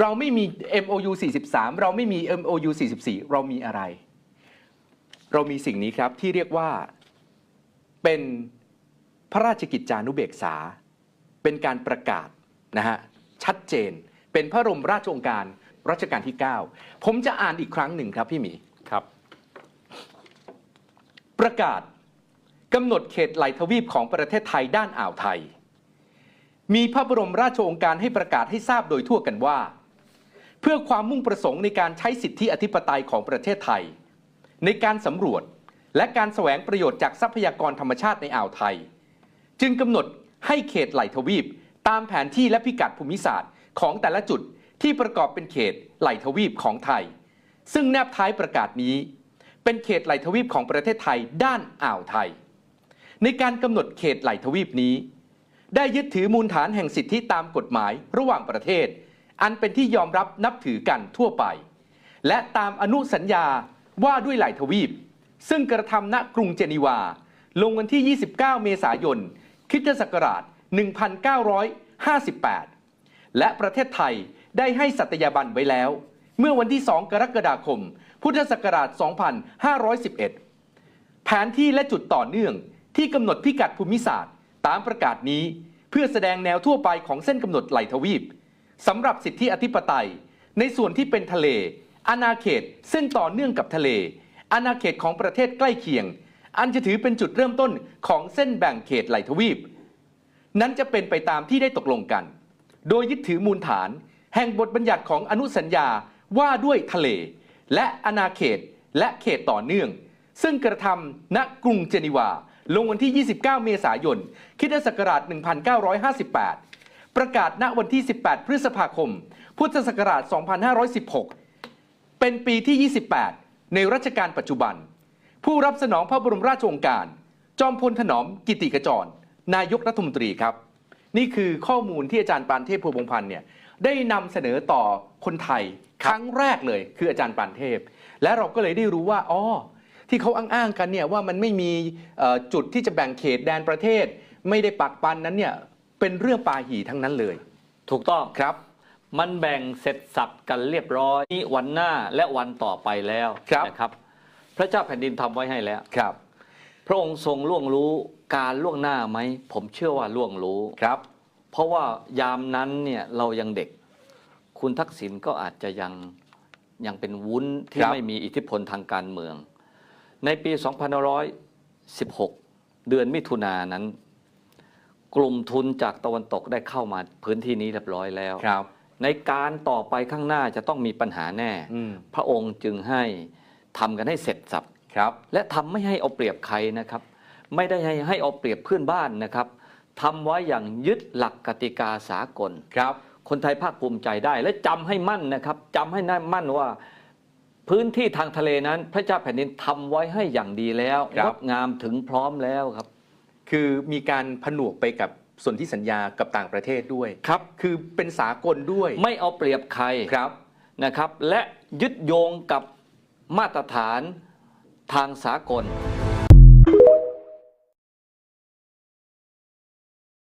เราไม่มี MOU 43 เราไม่มี MOU 44 เรามีอะไร เรามีสิ่งนี้ครับที่เรียกว่าเป็นพระราชกิจจานุเบกษา เป็นการประกาศนะฮะชัดเจน เป็นพระบรมราชโองการรัชกาลที่ 9 ผมจะอ่านอีกครั้งหนึ่งครับพี่หมีครับ ประกาศกำหนดเขตไหลทวีปของประเทศไทยด้านอ่าวไทย มีพระบรมราชโองการให้ประกาศให้ทราบโดยทั่วกันว่าเพื่อความมุ่งประสงค์ในการใช้สิทธิอธิปไตยของประเทศไทย ในการสำรวจและการแสวงประโยชน์จากทรัพยากรธรรมชาติในอ่าวไทย จึงกำหนดให้เขตไหลทวีป ตามแผนที่และพิกัดภูมิศาสตร์ของแต่ละจุดที่ประกอบเป็นเขตไหลทวีปของไทย ซึ่งแนบท้ายประกาศนี้ เป็นเขตไหลทวีปของประเทศไทยด้านอ่าวไทย ในการกำหนดเขตไหลทวีปนี้ ได้ยึดถือมูลฐานแห่งสิทธิตามกฎหมายระหว่างประเทศ อันเป็นที่ยอมรับนับถือกันทั่วไป และตามอนุสัญญาว่าด้วยไหลทวีป ซึ่งกระทำณกรุงเจนีวา ลงวันที่ 29 เมษายนคริสตศักราช 1958 และประเทศไทยได้ให้สัตยาบันไว้แล้ว เมื่อวันที่ 2 กรกฎาคม พุทธศักราช 2511 แผนที่และจุดต่อเนื่องที่กำหนดพิกัดภูมิศาสตร์ ตามประกาศนี้ เพื่อแสดงแนวทั่วไปของเส้นกำหนดไหลทวีป สำหรับสิทธิอธิปไตย ในส่วนที่เป็นทะเล อาณาเขตซึ่งต่อเนื่องกับทะเล อาณาเขตของประเทศใกล้เคียง อันจะถือเป็นจุดเริ่มต้นของเส้นแบ่งเขตไหลทวีป นั้นจะเป็นไปตามที่ได้ตกลงกัน โดยยึดถือมูลฐาน แห่งบทบัญญัติของอนุสัญญาว่าด้วยทะเล และอาณาเขตและเขตต่อเนื่อง ซึ่งกระทำณกรุงเจนีวา ลงวันที่ 29 เมษายนคริสตศักราช 1958 ประกาศณวันที่ 18 พฤษภาคม พุทธศักราช 2516 เป็นปีที่ 28 ในรัชกาลปัจจุบัน ผู้รับสนองพระบรมราชโองการ จอมพลถนอมกิติกจร นายกรัฐมนตรีครับ นี่คือข้อมูลที่อาจารย์ปานเทพพวงพันธ์เนี่ยได้นำเสนอต่อคนไทยครั้งแรกเลยคืออาจารย์ปานเทพ และเราก็เลยได้รู้ว่าอ๋อที่เขาอ้างๆกันเนี่ยว่ามันไม่มีเอ่อจุดที่จะแบ่งเขตแดนประเทศ ไม่ได้ปักปันนั้นเนี่ย เป็นเรื่องปาหีทั้งนั้นเลย ถูกต้องครับ มันแบ่งเสร็จสับกันเรียบร้อยนี่วันหน้าและวันต่อไปแล้วครับนะครับ พระเจ้าแผ่นดินทำไว้ให้แล้วครับ พระองค์ทรงล่วงรู้การล่วงหน้าไหมผมเชื่อว่าล่วงรู้ครับ เพราะว่ายามนั้นเนี่ยเรายังเด็ก คุณทักษิณก็อาจจะยังยังเป็นวุ้นที่ครับไม่มีอิทธิพลทางการเมือง ในปี 2516 เดือนมิถุนายนนั้น กลุ่มทุนจากตะวันตกได้เข้ามาพื้นที่นี้เรียบร้อยแล้ว ครับ ในการต่อไปข้างหน้าจะต้องมีปัญหาแน่ อืม พระองค์จึงให้ทำกันให้เสร็จสับ ครับ และทำไม่ให้เอาเปรียบใครนะครับ ไม่ได้ให้ให้เอาเปรียบเพื่อนบ้านนะครับทำไว้อย่างยึดหลักกติกาสากล ครับ คนไทยภาคภูมิใจได้ และจำให้มั่นนะครับจำให้แน่มั่นว่าพื้นที่ทางทะเลนั้น พระเจ้าแผ่นดินทำไว้ให้อย่างดีแล้วครับงดงามถึงพร้อมแล้วครับ คือมีการผนวกไปกับส่วนที่สัญญากับต่างประเทศด้วย ครับ คือเป็นสากลด้วยไม่เอาเปรียบใครครับนะครับ และยึดโยงกับมาตรฐานทางสากล